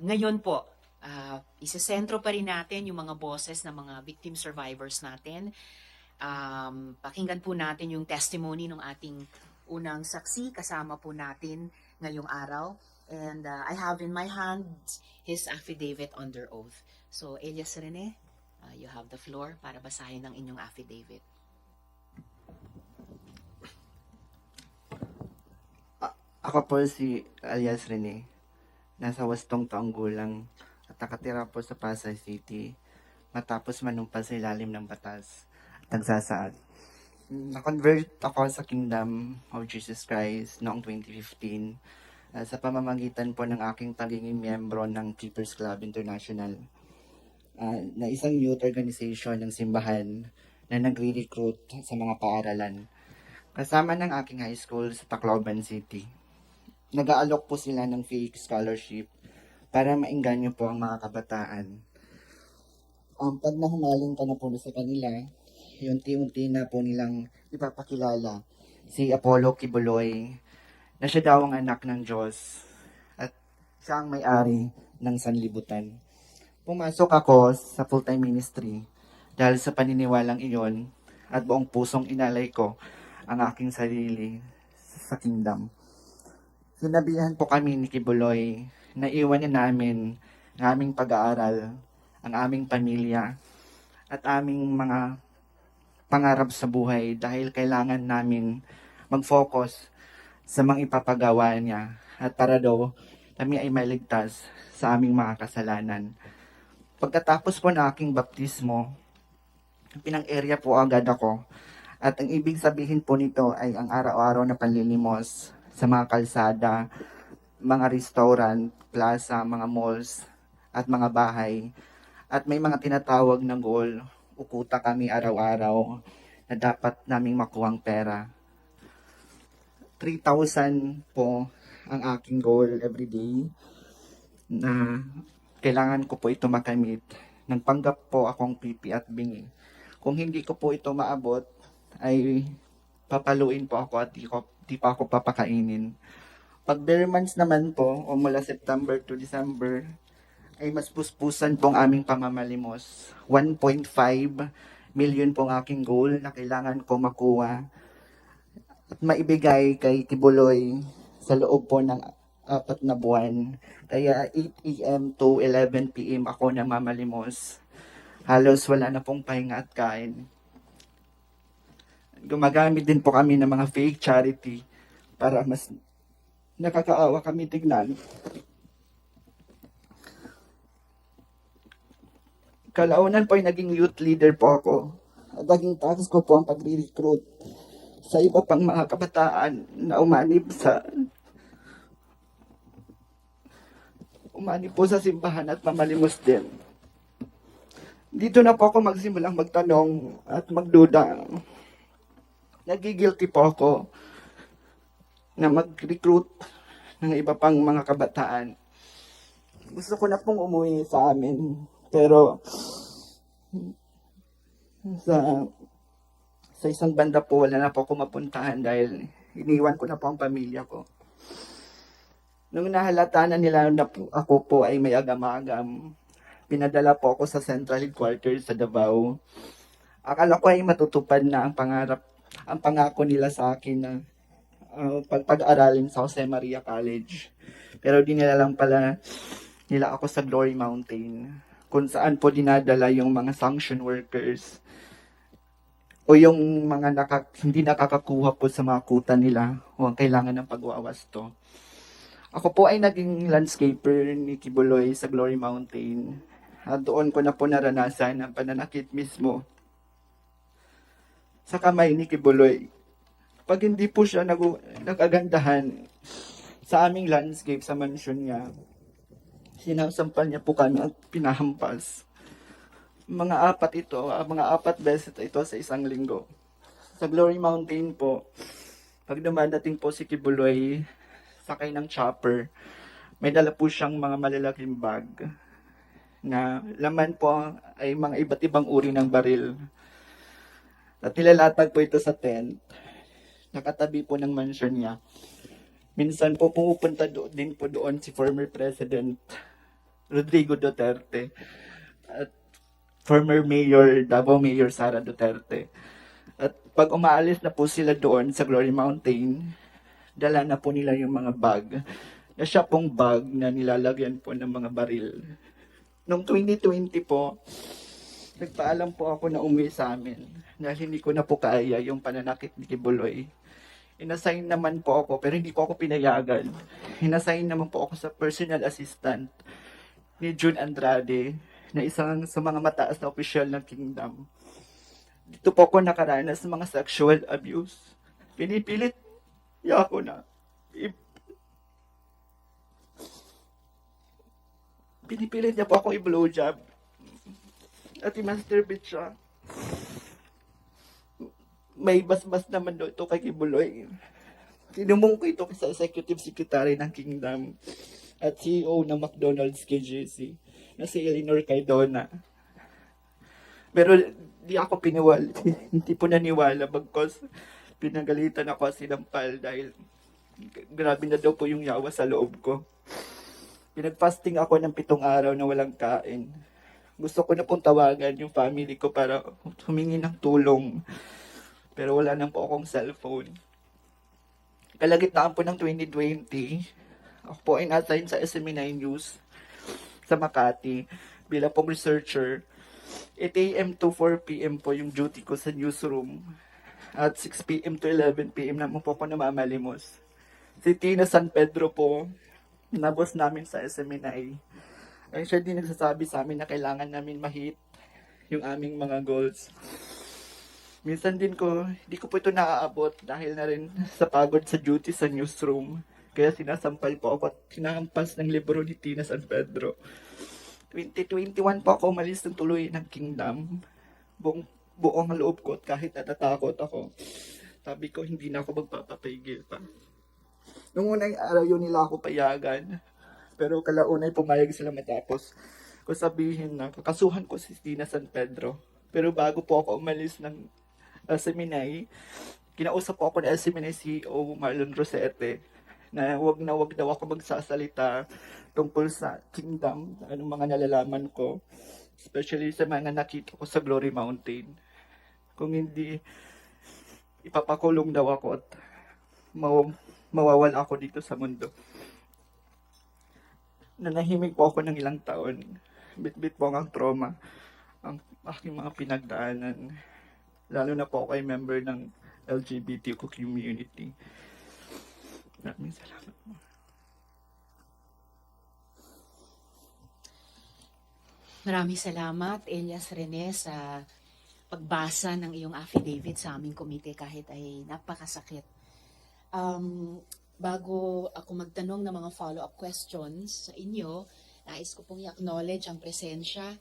Ngayon po, uh, isasentro pa rin natin yung mga boses ng mga victim survivors natin. Um, pakinggan po natin yung testimony ng ating unang saksi kasama po natin ngayong araw. And uh, I have in my hand his affidavit under oath. So, Elias Rene, uh, you have the floor para basahin ang inyong affidavit. Ako po si alias Rene. Nasa wastong taong gulang at nakatira po sa Pasay City matapos manumpa sa ilalim ng batas at nagsasaad. Na-convert ako sa Kingdom of Jesus Christ noong 2015 uh, sa pamamagitan po ng aking pagiging miyembro ng Keepers Club International uh, na isang youth organization ng simbahan na nagre-recruit sa mga paaralan kasama ng aking high school sa Tacloban City nag-aalok po sila ng fake scholarship para maingganyo po ang mga kabataan. Um, pag nahumaling ka na po sa kanila, unti-unti na po nilang ipapakilala si Apollo Kibuloy na siya daw ang anak ng Diyos at siya ang may-ari ng sanlibutan. Pumasok ako sa full-time ministry dahil sa paniniwalang iyon at buong pusong inalay ko ang aking sarili sa kingdom. Sinabihan po kami ni Kibuloy na iwanin namin ang aming pag-aaral, ang aming pamilya, at aming mga pangarap sa buhay dahil kailangan namin mag-focus sa mga ipapagawa niya. At para daw kami ay maligtas sa aming mga kasalanan. Pagkatapos po ng aking baptismo, pinang-area po agad ako. At ang ibig sabihin po nito ay ang araw-araw na panlilimos sa mga kalsada, mga restaurant, plaza, mga malls, at mga bahay. At may mga tinatawag na goal, ukuta kami araw-araw na dapat naming makuhang pera. 3,000 po ang aking goal every day na kailangan ko po ito makamit. Nagpanggap po akong pipi at bingi. Kung hindi ko po ito maabot, ay papaluin po ako at di, ko, di pa ako papakainin. Pag bare months naman po, o mula September to December, ay mas puspusan pong aming pamamalimos. 1.5 million pong aking goal na kailangan ko makuha at maibigay kay Tibuloy sa loob po ng apat na buwan. Kaya 8 a.m. to 11 p.m. ako namamalimos. Halos wala na pong pahinga at kain gumagamit din po kami ng mga fake charity para mas nakakaawa kami tignan. Kalaunan po ay naging youth leader po ako. At naging task ko po ang pagre-recruit sa iba pang mga kabataan na umanib sa umanib po sa simbahan at mamalimos din. Dito na po ako magsimulang magtanong at magduda nagigilty po ako na mag-recruit ng iba pang mga kabataan. Gusto ko na pong umuwi sa amin, pero sa sa isang banda po wala na po ako mapuntahan dahil iniwan ko na po ang pamilya ko. Nung nahalata na nila na po, ako po ay may agam-agam, pinadala po ako sa central headquarters sa Davao. Akala ko ay matutupad na ang pangarap ang pangako nila sa akin na uh, pagpag-aralin sa Jose Maria College. Pero di nila lang pala nila ako sa Glory Mountain kung saan po dinadala yung mga sanction workers o yung mga naka, hindi nakakakuha po sa mga kuta nila o ang kailangan ng pagwawasto. Ako po ay naging landscaper ni Kibuloy sa Glory Mountain. At doon ko na po naranasan ang pananakit mismo sa kamay ni Kibuloy. Pag hindi po siya nag nagagandahan sa aming landscape sa mansion niya, sinasampal niya po kami at pinahampas. Mga apat ito, ah, mga apat beses ito sa isang linggo. Sa Glory Mountain po, pag dumadating po si Kibuloy, sakay ng chopper, may dala po siyang mga malalaking bag na laman po ay mga iba't ibang uri ng baril at nilalatag po ito sa tent. Nakatabi po ng mansion niya. Minsan po pumupunta do- din po doon si former President Rodrigo Duterte at former Mayor, Davao Mayor Sara Duterte. At pag umaalis na po sila doon sa Glory Mountain, dala na po nila yung mga bag na siya pong bag na nilalagyan po ng mga baril. Noong 2020 po, nagpaalam po ako na umuwi sa amin dahil hindi ko na po kaya yung pananakit ni Kibuloy. Inassign naman po ako pero hindi po ako pinayagan. Inassign naman po ako sa personal assistant ni June Andrade na isang sa mga mataas na opisyal ng kingdom. Dito po ako nakaranas ng mga sexual abuse. Pinipilit niya ako na Pinipilit niya po ako i-blowjob. At i-masturbate siya. May basbas naman daw ito kay Kibuloy. Tinumong ko ito sa executive secretary ng Kingdom at CEO ng McDonald's KJC na si Eleanor Cardona. Pero di ako piniwal. Hindi po naniwala bagkos pinagalitan ako at sinampal dahil grabe na daw po yung yawa sa loob ko. Pinag-fasting ako ng pitong araw na walang kain. Gusto ko na pong tawagan yung family ko para humingi ng tulong. Pero wala nang po akong cellphone. Kalagitnaan po ng 2020, ako po ay na-assign sa SME9 News sa Makati bilang pong researcher. 8 a.m. to 4 p.m. po yung duty ko sa newsroom. At 6 p.m. to 11 p.m. naman po ako namamalimos. Si Tina San Pedro po, na boss namin sa SMNI, ay siya din nagsasabi sa amin na kailangan namin mahit yung aming mga goals. Minsan din ko, hindi ko po ito naaabot dahil na rin sa pagod sa duty sa newsroom. Kaya sinasampal po ako at hinahampas ng libro ni Tina San Pedro. 2021 po ako umalis ng tuloy ng kingdom. Buong, buong loob ko at kahit natatakot ako. Sabi ko, hindi na ako magpapapigil pa. Nung unang araw yun nila ako payagan. Pero kalaunay pumayag sila matapos ko sabihin na kakasuhan ko si Tina San Pedro. Pero bago po ako umalis ng uh, seminary, kinausap po ako ng seminary CEO Marlon Rosete na wag na wag daw ako magsasalita tungkol sa kingdom, anong mga nalalaman ko, especially sa mga nakita ko sa Glory Mountain. Kung hindi, ipapakulong daw ako at maw- mawawala ako dito sa mundo. Nanahimik po ako ng ilang taon. Bit-bit po ang trauma. Ang aking mga pinagdaanan. Lalo na po ako ay member ng LGBTQ community. Maraming salamat po. Maraming salamat, Elias Rene, sa pagbasa ng iyong affidavit sa aming komite kahit ay napakasakit. Um, bago ako magtanong ng mga follow-up questions sa inyo, nais ko pong i-acknowledge ang presensya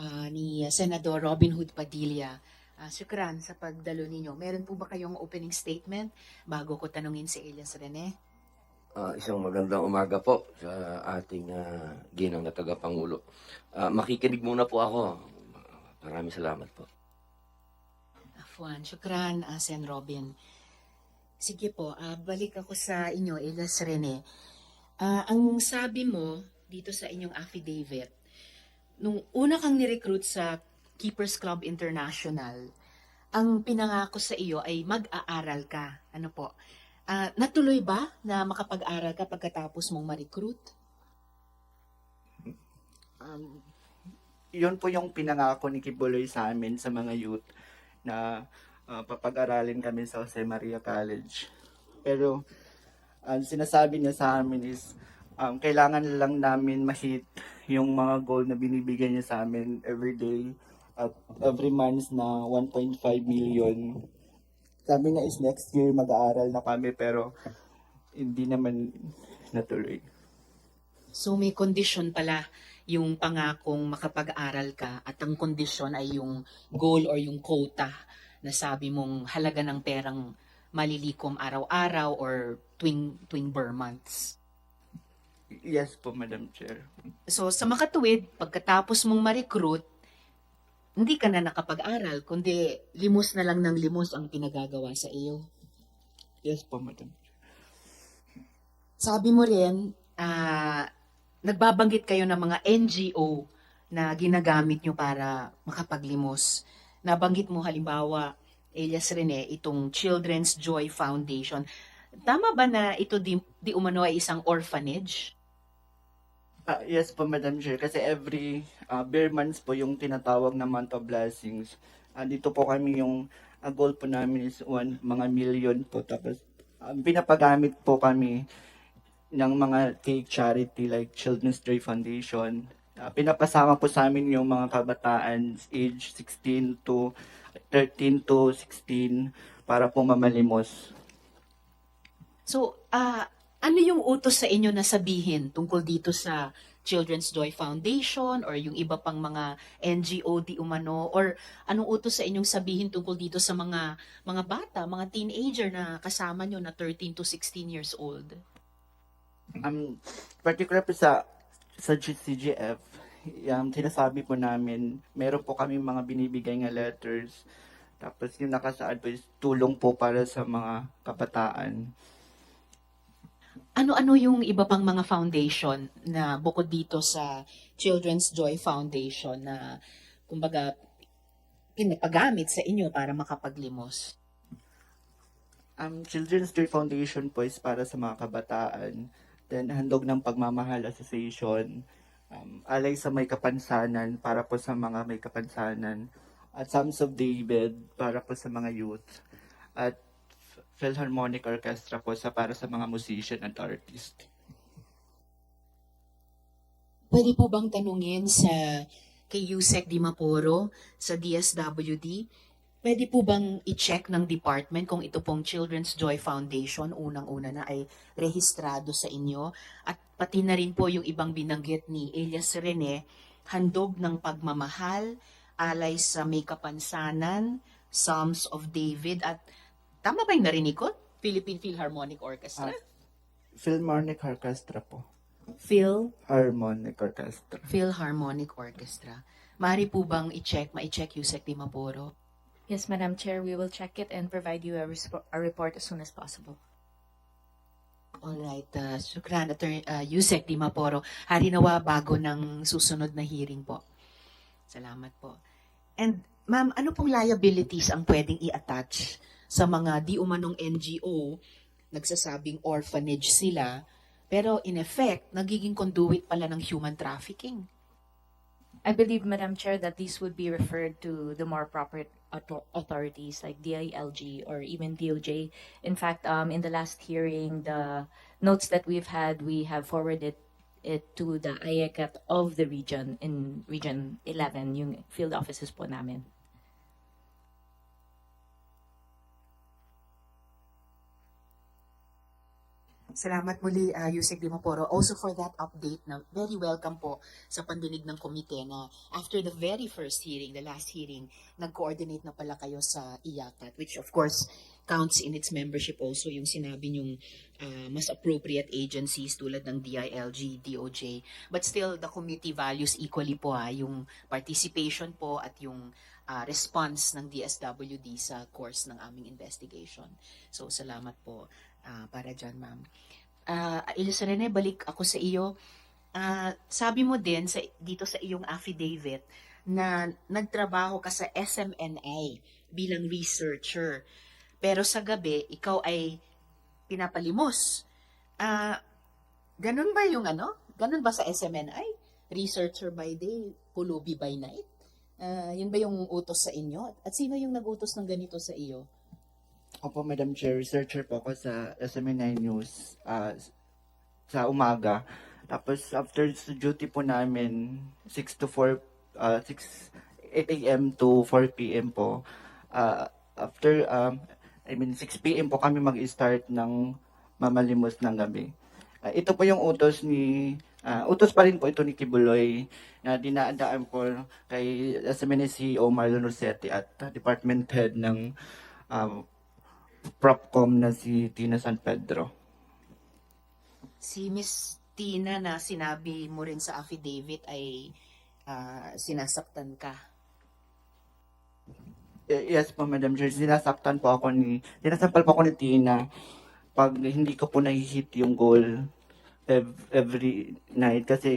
ah, ni Senador Robin Hood Padilla. Ah, syukran sa pagdalo ninyo. Meron po ba kayong opening statement bago ko tanungin si Elias Rene? Ah, isang magandang umaga po sa ating uh, ginang na tagapangulo. Ah, makikinig muna po ako. Maraming salamat po. Afwan, syukran, ah, Sen Robin. Sige po, ah, balik ako sa inyo, Elias Rene. Ah, ang sabi mo dito sa inyong affidavit, nung una kang nirecruit sa Keepers Club International, ang pinangako sa iyo ay mag-aaral ka. Ano po? Ah, natuloy ba na makapag-aral ka pagkatapos mong ma-recruit? Um, yun po yung pinangako ni Kibuloy sa amin sa mga youth na uh, papag-aralin kami sa Jose Maria College. Pero ang sinasabi niya sa amin is um, kailangan lang namin ma-hit yung mga goal na binibigyan niya sa amin every day at every month na 1.5 million. Sabi niya is next year mag-aaral na kami pero hindi naman natuloy. So may kondisyon pala yung pangakong makapag-aral ka at ang kondisyon ay yung goal or yung quota na sabi mong halaga ng perang malilikom araw-araw or tuwing, tuwing bar months. Yes po, Madam Chair. So sa makatuwid, pagkatapos mong ma-recruit, hindi ka na nakapag-aral, kundi limos na lang ng limos ang pinagagawa sa iyo. Yes po, Madam Sabi mo rin, ah, nagbabanggit kayo ng mga NGO na ginagamit nyo para makapaglimos. Nabanggit mo halimbawa, Elias Rene, itong Children's Joy Foundation. Tama ba na ito di, di umano ay isang orphanage? Ah, yes po, Madam Chair. Kasi every uh, bare months po yung tinatawag na month of blessings. Ah, dito po kami yung ang goal po namin is one, mga million po. Tapos ah, pinapagamit po kami ng mga kay charity like Children's Joy Foundation. Ah, pinapasama po sa amin yung mga kabataan age 16 to 13 to 16 para po mamalimos. So, ah, ano yung utos sa inyo na sabihin tungkol dito sa Children's Joy Foundation or yung iba pang mga NGO di umano or anong utos sa inyong sabihin tungkol dito sa mga mga bata, mga teenager na kasama nyo na 13 to 16 years old? um, particular po sa sa CGF, um, sinasabi po namin, meron po kami mga binibigay nga letters. Tapos yung nakasaad po is tulong po para sa mga kabataan. Ano-ano yung iba pang mga foundation na bukod dito sa Children's Joy Foundation na kumbaga pinapagamit sa inyo para makapaglimos? Ang Children's Joy Foundation po is para sa mga kabataan. Then Handog ng Pagmamahal Association, um, Alay sa May Kapansanan para po sa mga may kapansanan. At Psalms of David para po sa mga youth. At Philharmonic Orchestra po sa para sa mga musician at artist. Pwede po bang tanungin sa kay Yusek Dimaporo sa DSWD, pwede po bang i-check ng department kung ito pong Children's Joy Foundation unang-una na ay rehistrado sa inyo at pati na rin po yung ibang binanggit ni Elias Rene, handog ng pagmamahal, alay sa may kapansanan, Psalms of David at tama ba yung narinig ko? Philippine Philharmonic Orchestra? Ah. Philharmonic Orchestra po. Phil Harmonic Orchestra. Philharmonic Orchestra. Mari po bang i-check, ma-check Yusek Dimaporo? Yes, Madam Chair, we will check it and provide you a, a report as soon as possible. Alright, uh, sukran, Attorney uh, Yusek Dimaporo. Hari nawa bago ng susunod na hearing po. Salamat po. And ma'am, ano pong liabilities ang pwedeng i-attach sa mga di umanong NGO nagsasabing orphanage sila pero in effect, nagiging conduit pala ng human trafficking? I believe, Madam Chair, that these would be referred to the more proper authorities like DILG or even DOJ. In fact, um, in the last hearing, the notes that we've had, we have forwarded it to the IECAT of the region in Region 11, yung field offices po namin. Salamat muli, uh, Yusek Dimaporo, also for that update na very welcome po sa pandinig ng komite na after the very first hearing, the last hearing, nag-coordinate na pala kayo sa IACAT, which of course counts in its membership also yung sinabi yung mas appropriate agencies tulad ng DILG, DOJ. But still, the committee values equally po ha, yung participation po at yung ah, response ng DSWD sa course ng aming investigation. So, salamat po ah, para dyan, ma'am. Uh, Elisa Rene, balik ako sa iyo. Ah, sabi mo din sa, dito sa iyong affidavit na nagtrabaho ka sa SMNI bilang researcher. Pero sa gabi, ikaw ay pinapalimos. Ah, ganun ba yung ano? Ganun ba sa SMNI? Researcher by day, pulubi by night? Ah, yun ba yung utos sa inyo? At sino yung nagutos ng ganito sa iyo? Opo, Madam Chair, researcher po ako sa SMNI News ah, sa umaga. Tapos after sa duty po namin, 6 to 4, ah, 6, 8 a.m. to 4 p.m. po. Ah, after, um, I mean, 6 p.m. po kami mag-start ng mamalimos ng gabi. Ah, ito po yung utos ni, ah, utos pa rin po ito ni Kibuloy na dinaadaan po kay SMNI CEO Marlon Rossetti at ah, Department Head ng um, Propcom na si Tina San Pedro. si Miss Tina na sinabi mo rin sa affidavit ay ah, sinasaktan ka. Yes po, Madam Chair. Sinasaktan po ako ni, sinasampal po ako ni Tina pag hindi ko po nahihit yung goal. Ev- every night kasi